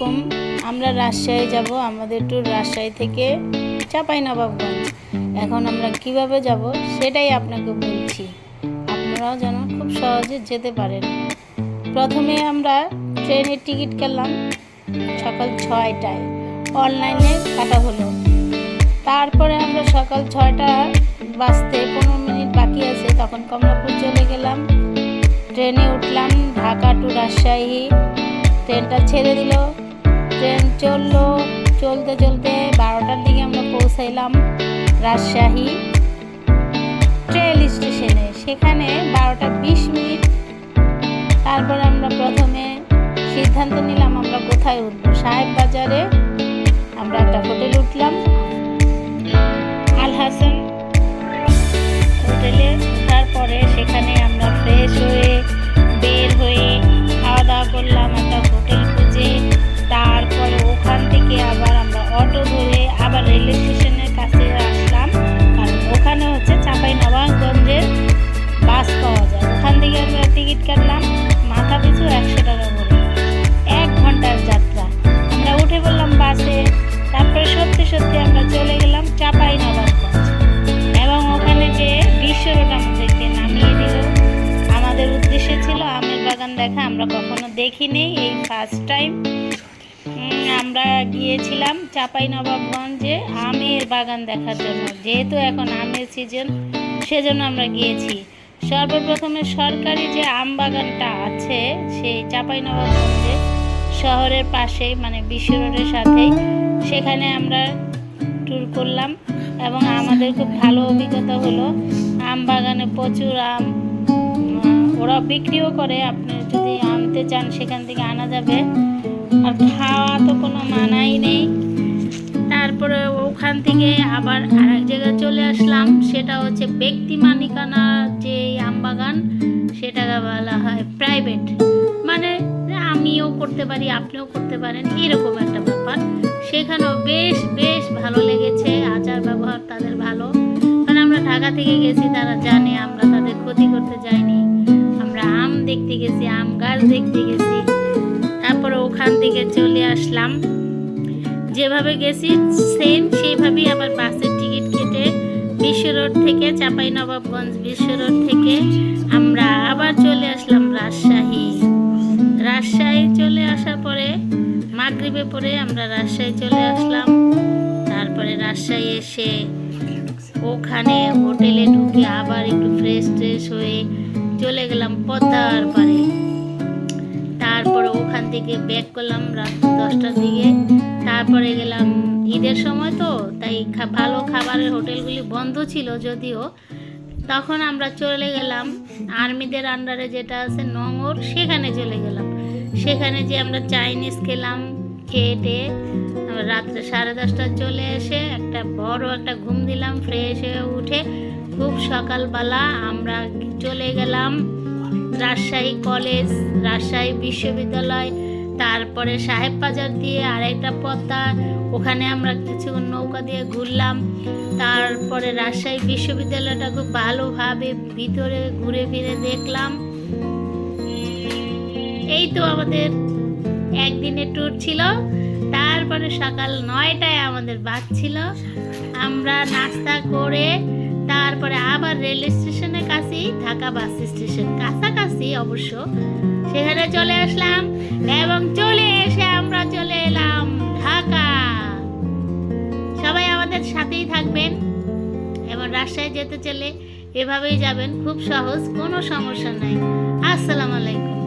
আলাইকুম আমরা রাজশাহী যাব, আমাদের ট্যুর রাজশাহী থেকে চাঁপাইনবাবগঞ্জ। এখন আমরা কীভাবে যাব সেটাই আপনাকে বলছি। আপনারাও যেন খুব সহজে যেতে পারেন। প্রথমে আমরা ট্রেনের টিকিট কাটলাম সকাল ছয়টায়। অনলাইনে কাটা হলো। তারপরে আমরা সকাল ছয়টা বাজতে পনেরো মিনিট বাকি আছে। তখন কমলাপুর চলে গেলাম। ট্রেনে উঠলাম ঢাকা টু রাজশাহী। ট্রেনটা ছেড়ে দিল। ট্রেন চলল। চলতে চলতে বারোটার দিকে আমরা পৌঁছাইলাম রাজশাহী ট্রেন স্টেশনে। সেখানে বারোটা বিশ মিনিট। তারপরে আমরা প্রথমে সিদ্ধান্ত নিলাম আমরা কোথায় উঠবো। সাহেব বাজারে দেখা আমরা কখনো দেখিনি এই ফার্স্ট টাইম আমরা গিয়েছিলাম চাঁপাই নবাবগঞ্জে আমের বাগান দেখার জন্য। যেহেতু এখন আমের সিজন সেজন্য আমরা গিয়েছি। সর্বপ্রথমে সরকারি যে আম বাগানটা আছে, সেই চাঁপাই নবাবগঞ্জে শহরের পাশেই মানে বিশ্ব রোডের সাথেই সেখানে আমরা ট্যুর করলাম। এবং আমাদের খুব ভালো অভিজ্ঞতা হলো। আম বাগানে প্রচুর আম ওরা বিক্রিও করে আপনি আনতে চান, সেখান থেকে আনা যাবে। আর খাওয়া তো কোনো মানাই নেই। তারপরে ওখান থেকে আবার আরেক জায়গায় চলে আসলাম, সেটা হচ্ছে ব্যক্তি মালিকানা যে আম বাগান, সেটাকে বলা হয় প্রাইভেট মানে আমিও করতে পারি, আপনিও করতে পারেন, এরকম একটা ব্যাপার। সেখানেও বেশ বেশ ভালো লেগেছে, আচার ব্যবহার তাদের ভালো। কারণ আমরা ঢাকা থেকে গেছি চলে আসলাম। যেভাবে গেছি সেম সেইভাবেই আবার বাসের টিকিট কেটে বিশ্ব রোড থেকে চাঁপাই নবাবগঞ্জ বিশ্ব রোড থেকে আমরা আবার চলে আসলাম রাজশাহী। রাজশাহী চলে আসার পরে, মাগরিবে পরে আমরা রাজশাহী চলে আসলাম। তারপরে রাজশাহী এসে ওখানে হোটেলে ঢুকে আবার একটু ফ্রেশ ট্রেশ হয়ে চলে গেলাম পদ্মার থেকে ব্যাক করলাম রাত দশটার দিকে। তারপরে গেলাম ঈদের সময় তো, তাই ভালো খাবারের হোটেলগুলি বন্ধ ছিল যদিও। তখন আমরা চলে গেলাম আর্মিদের আন্ডারে যেটা আছে নঙর সেখানে চলে গেলাম। সেখানে যে আমরা চাইনিজ খেলাম, খেয়ে টেয়ে রাত্রে সাড়ে দশটায় চলে এসে একটা বড় একটা ঘুম দিলাম ফ্রেশ হয়ে উঠে খুব সকালবেলা আমরা চলে গেলাম রাজশাহী কলেজ, রাজশাহী বিশ্ববিদ্যালয় তারপরে সাহেব বাজার দিয়ে আরেকটা পদ্মা, ওখানে আমরা কিছু নৌকা দিয়ে ঘুরলাম। তারপরে রাজশাহী বিশ্ববিদ্যালয়টা খুব ভালোভাবে ভিতরে ঘুরে ফিরে দেখলাম। এই তো আমাদের একদিনের ট্যুর ছিল। তারপরে সকাল নয়টায় আমাদের বাস ছিল। আমরা নাস্তা করে তারপরে আবার রেল স্টেশনের কাছেই ঢাকা বাস স্টেশন কাছাকাছি অবশ্য। সেখানে চলে আসলাম। রাজশাহী যেতে চলে এভাবেই যাবেন খুব সহজ কোনো সমস্যা নাই। আসসালামু আলাইকুম।